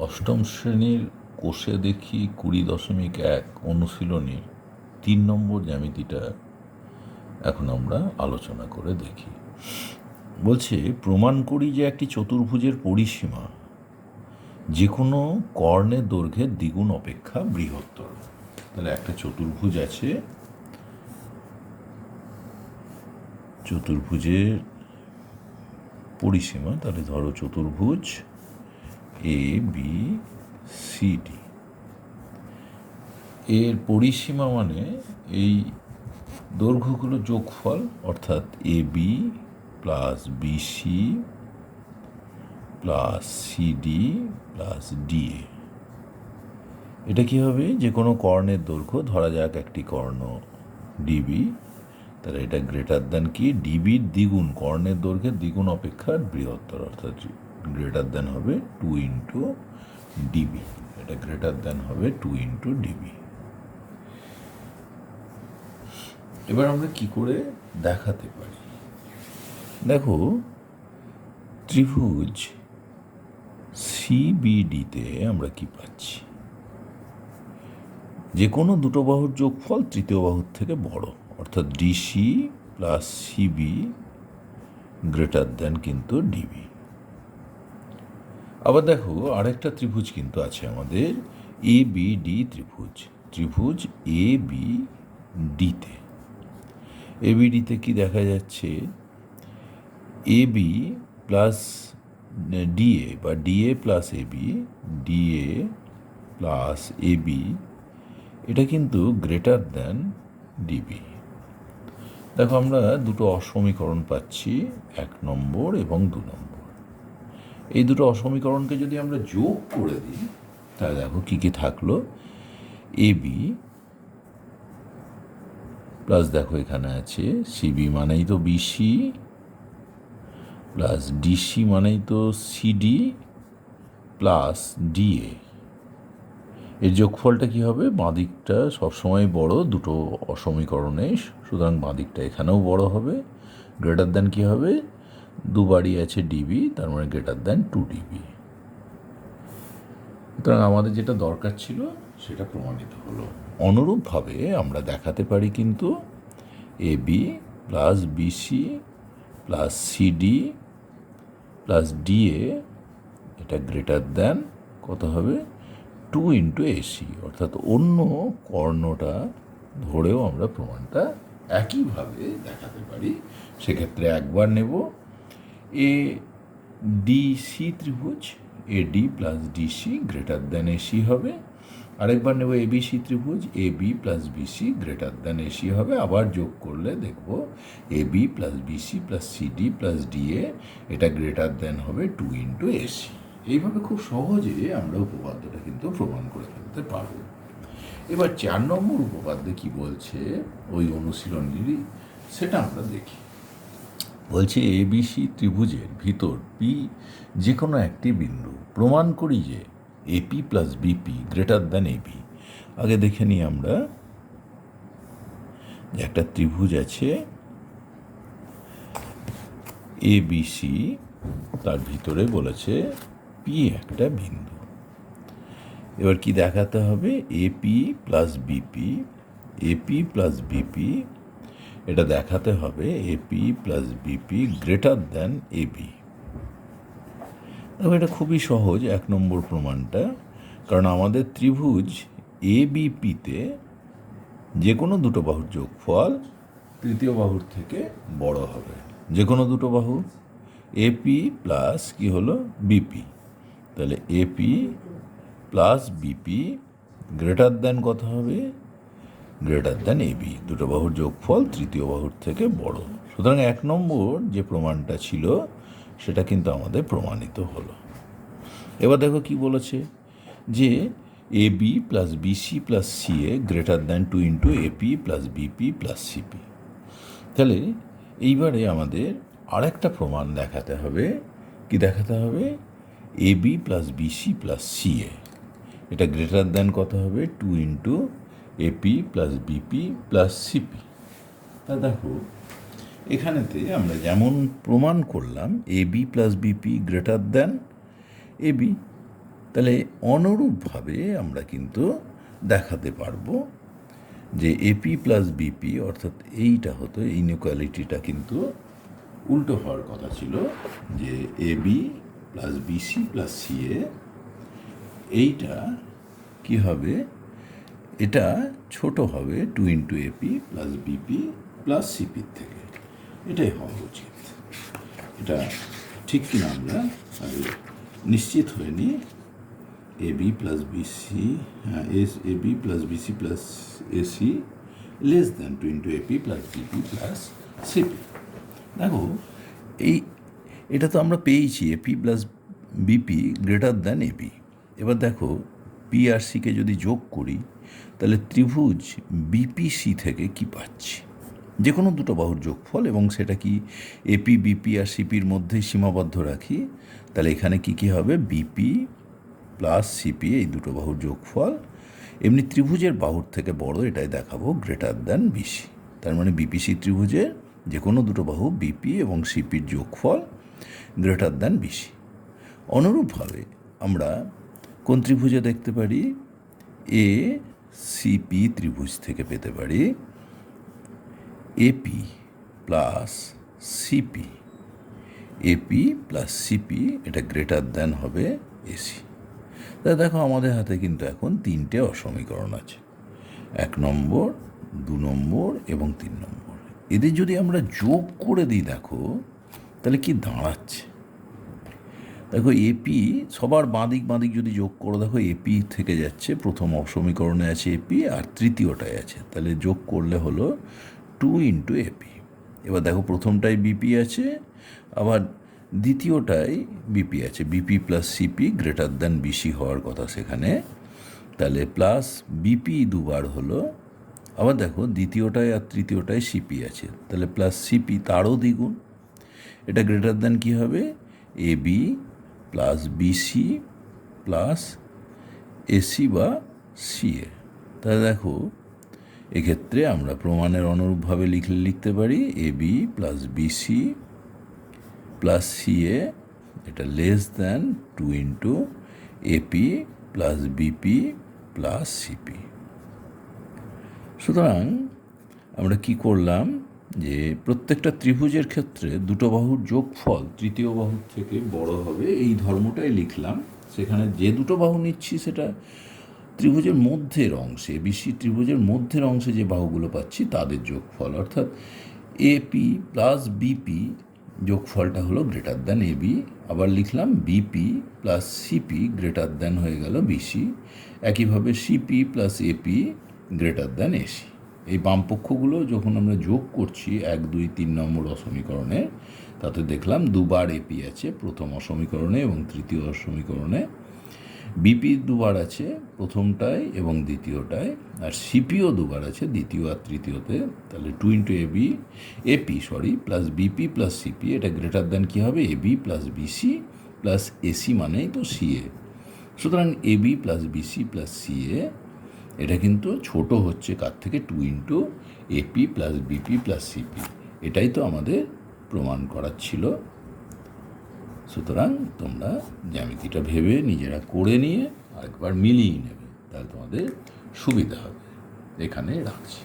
অষ্টম শ্রেণির কোষে দেখি কুড়ি দশমিক এক অনুশীলনীর তিন নম্বর জ্যামিতিটা এখন আমরা আলোচনা করে দেখি। বলছে, প্রমাণ করি যে একটি চতুর্ভুজের পরিসীমা যে কোনো কর্ণের দৈর্ঘ্যের দ্বিগুণ অপেক্ষা বৃহত্তর। তাহলে একটা চতুর্ভুজ আছে। চতুর্ভুজের পরিসীমা, তাহলে ধরো চতুর্ভুজ এ বি সি ডি এর পরিসীমা মানে এই দৈর্ঘ্যগুলো যোগফল, অর্থাৎ A B plus BC plus CD plus DA এটা কি হবে? যে কোনো কর্ণের দৈর্ঘ্য, ধরা যাক একটি কর্ণ ডিবি তাহলে এটা গ্রেটার দ্যান কি? ডিবির দ্বিগুণ, কর্ণের দৈর্ঘ্যের দ্বিগুণ অপেক্ষা বৃহত্তর, অর্থাৎ গ্রেটার দ্যান হবে টু ইন্টু ডিবি এটা গ্রেটার দ্যান হবে টু ইন্টু ডিবি এবার আমরা কি করে দেখাতে পারি? দেখো, ত্রিভুজ সিবিডিতে আমরা কি পাচ্ছি? যে কোনো দুটো বাহুর যোগফল তৃতীয় বাহুর থেকে বড়, অর্থাৎ DC plus CB greater than কিন্তু ডিবি আবার দেখো, আরেকটা ত্রিভুজ কিন্তু আছে আমাদের এ বি ডি ত্রিভুজ। ত্রিভুজ এ বি ডিতে এ বি ডিতে কি দেখা যাচ্ছে? এ বি প্লাস ডিএ বা DA plus A B DA plus A B এটা কিন্তু গ্রেটার দ্যান ডিবি দেখো, আমরা দুটো অসমীকরণ পাচ্ছি, এক নম্বর এবং দু নম্বর। এই দুটো অসমীকরণকে যদি আমরা যোগ করে দিই, তাহলে দেখো কী কী থাকল? এ বি প্লাস দেখো এখানে আছে সিবি মানেই তো বিসি প্লাস ডিসি মানেই তো সিডি প্লাস ডিএ এর যোগফলটা কী হবে? বাঁ বাঁদিকটা সবসময় বড়, দুটো অসমীকরণে, সুতরাং বাঁদিকটা এখানেও বড় হবে। গ্রেটার দ্যান কী হবে? দুবারই আছে ডিবি, তার মানে গ্রেটার দ্যান টু ডিবি। সুতরাং আমাদের যেটা দরকার ছিল, সেটা প্রমাণিত হলো। অনুরূপভাবে আমরা দেখাতে পারি কিন্তু A B plus BC plus CD plus DA এটা গ্রেটার দ্যান কত হবে? টু ইন্টু এসি অর্থাৎ অন্য কর্ণটা ধরেও আমরা প্রমাণটা একইভাবে দেখাতে পারি। সেক্ষেত্রে একবার নেব। এ ডিসি ত্রিভুজ A D plus DC greater than AC হবে। আরেকবার নেব এবিসি ত্রিভুজ A B plus BC greater than AC হবে। আবার যোগ করলে দেখব A B plus BC plus CD plus DA এটা গ্রেটার দ্যান হবে টু ইন্টু এসি এইভাবে খুব সহজে আমরা উপপাদ্যটা কিন্তু প্রমাণ করে ফেলতে পারব। এবার চার নম্বর উপপাদ্যে কি বলছে? ওই অনুশীলনীরই, সেটা আমরা দেখি। বলছে এবিসি ত্রিভুজের ভিতর পি যে কোনো একটি বিন্দু। প্রমাণ করি যে AP plus BP greater than AB আগে দেখে নিই আমরা। যে একটা ত্রিভুজ আছে এ বিসি তার ভিতরে বলেছে পি একটা বিন্দু। এবার কি দেখাতে হবে? AP plus BP AP plus BP এটা দেখাতে হবে AP plus BP greater than AB দেখো, এটা খুবই সহজ এক নম্বর প্রমাণটা। কারণ আমাদের ত্রিভুজ এ বিপিতে যে কোনো দুটো বাহুর যোগফল তৃতীয় বাহুর থেকে বড় হবে। যে কোনো দুটো বাহু। এপি প্লাস কি হলো? বিপি তাহলে AP plus BP greater than কত হবে? গ্রেটার দ্যান এবি দুটো বাহুর যোগফল, তৃতীয় বাহুর থেকে বড়। সুতরাং এক নম্বর যে প্রমাণটা ছিল, সেটা কিন্তু আমাদের প্রমাণিত হলো। এবার দেখো কি বলেছে যে A B plus BC plus C A greater than two into AP plus BP plus CP তাহলে এইবারে আমাদের আরেকটা প্রমাণ দেখাতে হবে। কি দেখাতে হবে? A B plus BC plus C A. এটা গ্রেটার দ্যান কত হবে? Two into AP plus BP plus CP তা দেখো, এখানেতে আমরা যেমন প্রমাণ করলাম A B plus BP greater than A B তাহলে অনুরূপভাবে আমরা কিন্তু দেখাতে পারব যে এপি প্লাস বিপি অর্থাৎ এইটা হতো ইনইকুয়ালিটিটা কিন্তু উল্টো হওয়ার কথা ছিল যে A B plus BC plus CA এইটা কি হবে? এটা ছোট হবে two into AP plus BP plus সিপির থেকে। এটাই হওয়া উচিত। এটা ঠিক কিনা আমরা আগে নিশ্চিত হয়ে নিই। এ বি প্লাস বিসি হ্যাঁ S A B plus BC plus AC less than two into AP plus BP plus CP দেখো, এই, এটা তো আমরা পেয়েছি AP plus BP greater than AP এবার দেখো পি আর সিকে যদি যোগ করি তাহলে ত্রিভুজ বিপিসি থেকে কি পাচ্ছি? যে কোনো দুটো বাহুর যোগফল এবং সেটা কি এপি বিপি আর সিপির মধ্যে সীমাবদ্ধ রাখি, তাহলে এখানে কি কি হবে? বিপি প্লাস সিপি এই দুটো বাহুর যোগফল। এমনি ত্রিভুজের বাহুর থেকে বড় এটাই দেখাবো গ্রেটার দ্যান বিসি তার মানে বিপিসি ত্রিভুজের যে কোনো দুটো বাহু বিপি এবং সিপির যোগফল গ্রেটার দ্যান বিসি অনুরূপভাবে আমরা কোন ত্রিভুজে দেখতে পারি? এ সিপি ত্রিভুজ থেকে পেতে পারি AP plus CP AP plus CP এটা গ্রেটার দ্যান হবে এসি তা দেখো আমাদের হাতে কিন্তু এখন তিনটে অসমীকরণ আছে। এক নম্বর, দু নম্বর এবং তিন নম্বর। এদের যদি আমরা যোগ করে দিই দেখো, তাহলে কি দাঁড়াচ্ছে? দেখো এপি সবার বাঁদিক বাঁদিক যদি যোগ করো, দেখো এপি থেকে যাচ্ছে, প্রথম অসমীকরণে আছে এপি আর তৃতীয়টায় আছে। তাহলে যোগ করলে হলো টু ইন্টু এপি এবার দেখো, প্রথমটায় বিপি আছে, আবার দ্বিতীয়টায় বিপি আছে। BP plus CP greater than BC হওয়ার কথা সেখানে। তাহলে প্লাস বিপি দুবার হলো, আবার দেখো, দ্বিতীয়টায় আর তৃতীয়টায় সিপি আছে। তাহলে প্লাস সিপি তারও দ্বিগুণ। এটা গ্রেটার দ্যান কী হবে? A B plus BC plus AC বা সিএ তাহলে দেখো, এক্ষেত্রে আমরা প্রমাণের অনুরূপভাবে লিখলে লিখতে পারি A B plus BC plus CA এটা less than two into AP plus BP plus CP সুতরাং আমরা কি করলাম? যে প্রত্যেকটা ত্রিভুজের ক্ষেত্রে দুটো বাহুর যোগফল, তৃতীয় বাহুর থেকে বড় হবে, এই ধর্মটাই লিখলাম। সেখানে যে দুটো বাহু নিচ্ছি সেটা ত্রিভুজের মধ্যের অংশে বিসি ত্রিভুজের মধ্যের অংশে যে বাহুগুলো পাচ্ছি, তাদের যোগফল। অর্থাৎ এপি প্লাস বিপি যোগফলটা হলো গ্রেটার দ্যান এবি আবার লিখলাম BP plus CP greater than হয়ে গেল বিসি একইভাবে CP plus AP greater than AC এই বামপক্ষগুলো যখন আমরা যোগ করছি এক, দুই, তিন নম্বর অসমীকরণে, তাতে দেখলাম দুবার এপি আছে, প্রথম অসমীকরণে এবং তৃতীয় অসমীকরণে। বিপি দুবার আছে, প্রথমটায় এবং দ্বিতীয়টায়, আর সিপিও দুবার আছে, দ্বিতীয় আর তৃতীয়তে। তাহলে two into AB AP sorry plus BP plus CP এটা গ্রেটার দ্যান কী হবে? AB plus BC plus AC মানেই তো সিএ সুতরাং AB plus BC plus CA এটা কিন্তু ছোট হচ্ছে, কার থেকে? Two into AP plus BP plus CP এটাই তো আমাদের প্রমাণ করার ছিল। সুতরাং তোমরা জ্যামিতিটা ভেবে নিজেরা করে নিয়ে আরেকবার মিলিয়ে নেবে, তাহলে তোমাদের সুবিধা হবে। এখানে রাখছি।